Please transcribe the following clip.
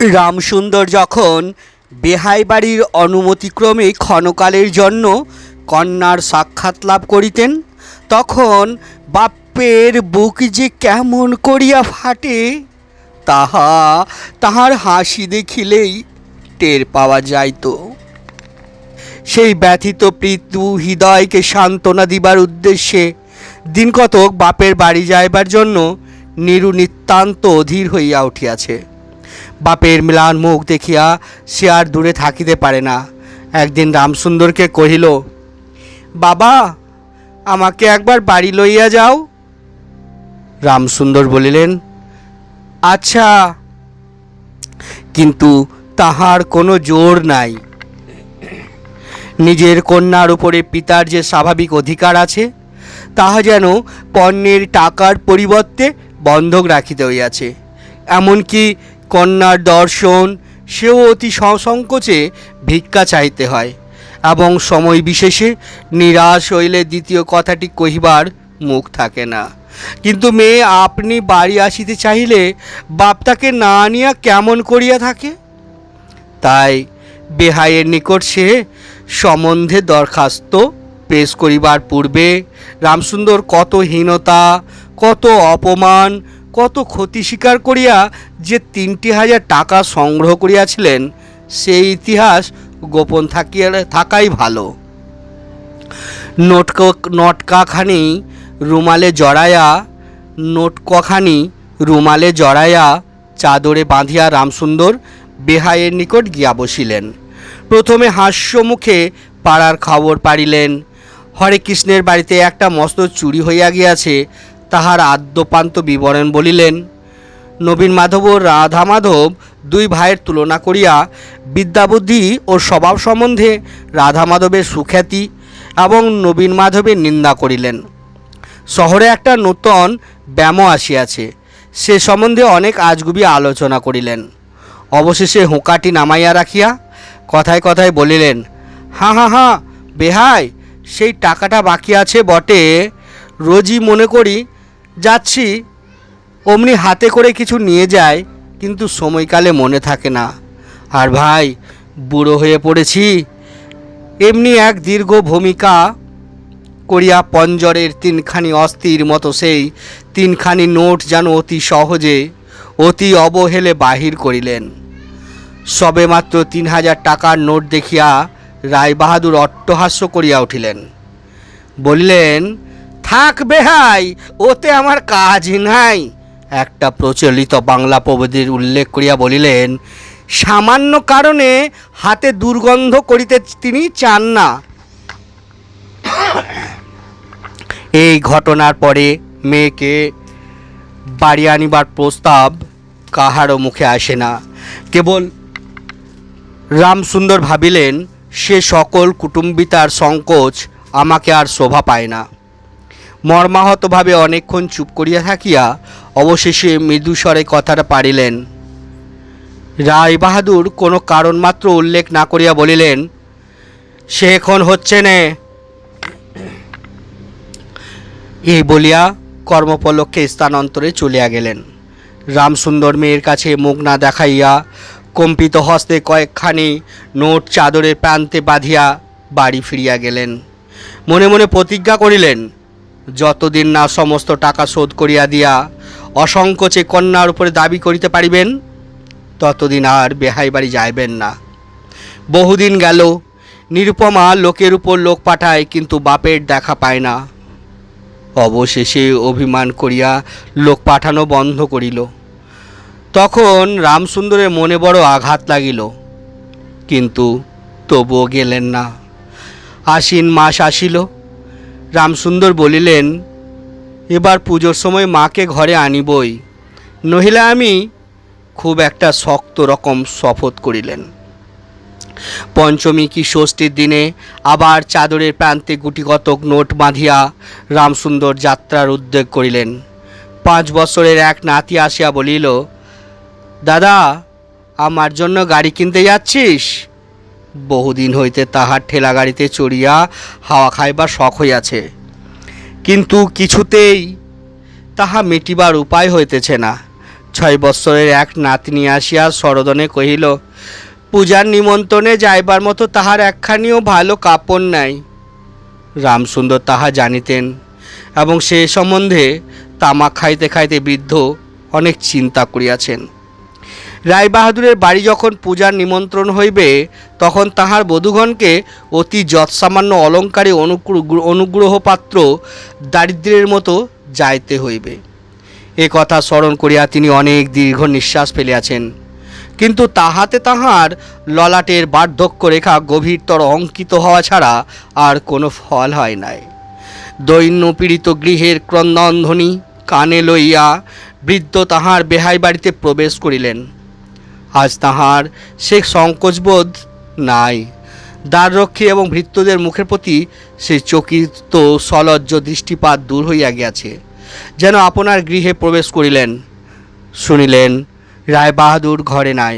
রামসুন্দর যখন বেহাই বাড়ির অনুমতিক্রমে ক্ষণকালের জন্য কন্যার সাক্ষাৎ লাভ করিতেন, তখন বাপ্পের বুক যে কেমন করিয়া ফাটে, তাহা তাহার হাসি দেখিলেই টের পাওয়া যাইত। সেই ব্যথিত প্রীতু হৃদয়কে সান্ত্বনা দিবার উদ্দেশ্যে দিনকতক বাপের বাড়ি যাইবার জন্য নিরু নিতান্ত অধীর হইয়া উঠিয়াছে। বাপের মিলান মুখ দেখিয়া সে আর দূরে থাকিতে পারে না। একদিন রামসুন্দরকে কহিল, বাবা, আমাকে একবার বাড়ি লইয়া যাও। রামসুন্দর বলিলেন আচ্ছা কিন্তু তাহার কোনো জোর নাই। নিজের কন্যার উপরে পিতার যে স্বাভাবিক অধিকার আছে, তাহা যেন পণ্যের টাকার পরিবর্তে বন্ধক রাখিতে হইয়াছে। এমনকি কন্যার দর্শন, সেও অতি সসংকোচে ভিক্ষা চাইতে হয় এবং সময় বিশেষে নিরাশ হইলে দ্বিতীয় কথাটি কহিবার মুখ থাকে না। কিন্তু মেয়ে, আপনি বাড়ি আসিতে চাহিলে বাপ তাকে না নিয়া কেমন করিয়া থাকে? তাই বেহাইয়ের নিকট সে সম্বন্ধে দরখাস্ত পেশ করিবার পূর্বে রামসুন্দর কত হীনতা, কত অপমান কত ক্ষতি স্বীকার করিয়া যে তিনটি হাজার টাকা সংগ্রহ করিয়াছিলেন, সেই ইতিহাস গোপন থাকিয়া থাকাই ভালো। নোটক, নটকাখানি রুমালে জড়াইয়া, নোটকখানি রুমালে জড়াইয়া চাদরে বাঁধিয়া রামসুন্দর বেহাইয়ের নিকট গিয়া বসিলেন। প্রথমে হাস্য মুখে পাড়ার খবর পাড়িলেন। হরে কৃষ্ণের বাড়িতে একটা মস্ত চুরি হইয়া গিয়াছে তাহার আদ্যপান্ত বিবরণ বলিলেন, নবীন মাধব ও রাধা মাধব দুই ভাইয়ের তুলনা করিয়া বিদ্যাবুদ্ধি ও স্বভাব সম্বন্ধে রাধা মাধবের সুখ্যাতি এবং নবীন মাধবের নিন্দা করিলেন। শহরে একটা নূতন ব্যায়ামও আসিয়াছে, সে সম্বন্ধে অনেক আজগুবি আলোচনা করিলেন। অবশেষে হুঁকাটি নামাইয়া রাখিয়া কথায় কথায় বলিলেন, হাঁ হাঁ হাঁ, বেহাই, সেই টাকাটা বাকি আছে বটে, রোজই মনে করি যাচ্ছি, অমনি হাতে করে কিছু নিয়ে যায়, কিন্তু সময়কালে মনে থাকে না। আর ভাই, বুড়ো হয়ে পড়েছি। এমনি এক দীর্ঘ ভূমিকা করিয়া পঞ্জরের তিনখানি অস্থির মতো সেই তিনখানি নোট যেন অতি সহজে, অতি অবহেলে বাহির করিলেন। সবেমাত্র তিন হাজার টাকার নোট দেখিয়া রায়বাহাদুর অট্টহাস্য করিয়া উঠিলেন। বললেন থাক বেহাই, ওতে আমার কাজ নাই। একটা প্রচলিত বাংলা প্রবাদীর উল্লেখ করিয়া বলিলেন, সামান্য কারণে হাতে দুর্গন্ধ করিতে তিনি চান না। এই ঘটনার পরে মেয়েকে বাড়ি আনিবার প্রস্তাব কাহারও মুখে আসে না। কেবল রামসুন্দর ভাবিলেন, সে সকল কুটুম্বিতার সংকোচ আমাকে আর শোভা পায় না। মর্মাহতভাবে অনেকক্ষণ চুপ করিয়া থাকিয়া অবশেষে মৃদুস্বরে কথাটা পারিলেন রায় বাহাদুর কোনো কারণ মাত্র উল্লেখ না করিয়া বলিলেন, সে এখন হচ্ছে নে। এই বলিয়া কর্মপলক্ষে স্থানান্তরে চলিয়া গেলেন। রামসুন্দর মেয়ের কাছে মুখ না দেখাইয়া কম্পিত হস্তে কয়েকখানি নোট চাদরের প্রান্তে বাঁধিয়া বাড়ি ফিরিয়া গেলেন। মনে মনে প্রতিজ্ঞা করিলেন যতদিন না সমস্ত টাকা শোধ করিয়া দিয়া অসংকোচে কন্যার উপরে দাবি করিতে পারিবেন, ততদিন আর বেহাই বাড়ি যাইবেন না। বহুদিন গেল, নিরুপমা লোকের উপর লোক পাঠায়, কিন্তু বাপের দেখা পায় না। অবশেষে অভিমান করিয়া লোক পাঠানো বন্ধ করিল। তখন রামসুন্দরের মনে বড় আঘাত লাগিল। কিন্তু তবুও গেলেন না। আশ্বিন মাস আসিল রামসুন্দর বলিলেন, এবার পুজোর সময় মাকে ঘরে আনিবই, নহিলে আমি খুব একটা শক্ত রকম শপথ করিলেন। পঞ্চমী কি ষষ্ঠীর দিনে আবার চাদরের প্রান্তে গুটিকতক নোট বাঁধিয়া রামসুন্দর যাত্রার উদ্যোগ করিলেন। পাঁচ বছরের এক নাতি আসিয়া বলিল, দাদা, আমার জন্য গাড়ি কিনতে যাচ্ছিস? বহুদিন হইতে তাহার ঠেলা গাড়িতে চড়িয়া হাওয়া খাইবার শখ হইয়াছে। কিন্তু কিছুতেই তাহা মিটিবার উপায় হইতেছে না। ছয় বৎসরের এক নাতনি আসিয়া সরদনে কহিল, পূজার নিমন্ত্রণে যাইবার মতো তাহার একখানিও ভালো কাপড় নাই। রামসুন্দর তাহা জানিতেন এবং সে সম্বন্ধে তামাক খাইতে খাইতে বৃদ্ধ অনেক চিন্তা করিয়াছেন। রায়বাহাদুরের বাড়ি যখন পূজার নিমন্ত্রণ হইবে, তখন তাহার বধূগণকে অতি যৎসামান্য অলঙ্কারে অনুগ্রহ, অনুগ্রহপাত্র দারিদ্র্যের মতো যাইতে হইবে। এ কথা স্মরণ করিয়া তিনি অনেক দীর্ঘ নিঃশ্বাস ফেলিয়াছেন। কিন্তু তাহাতে তাহার ললাটের বার্ধক্য রেখা গভীরতর অঙ্কিত হওয়া ছাড়া আর কোনো ফল হয় নাই। দৈন্য পীড়িত গৃহের ক্রন্দনধ্বনি কানে লইয়া বৃদ্ধ তাহার বেহাই বাড়িতে প্রবেশ করিলেন। আজ তাহার সে সংকোচবোধ নাই। দ্বাররক্ষী এবং ভৃত্যদের মুখের প্রতি সে চকিত, সলজ্জ দৃষ্টিপাত দূর হইয়া গিয়াছে। যেন আপনার গৃহে প্রবেশ করিলেন, শুনিলেন, রায়বাহাদুর ঘরে নাই।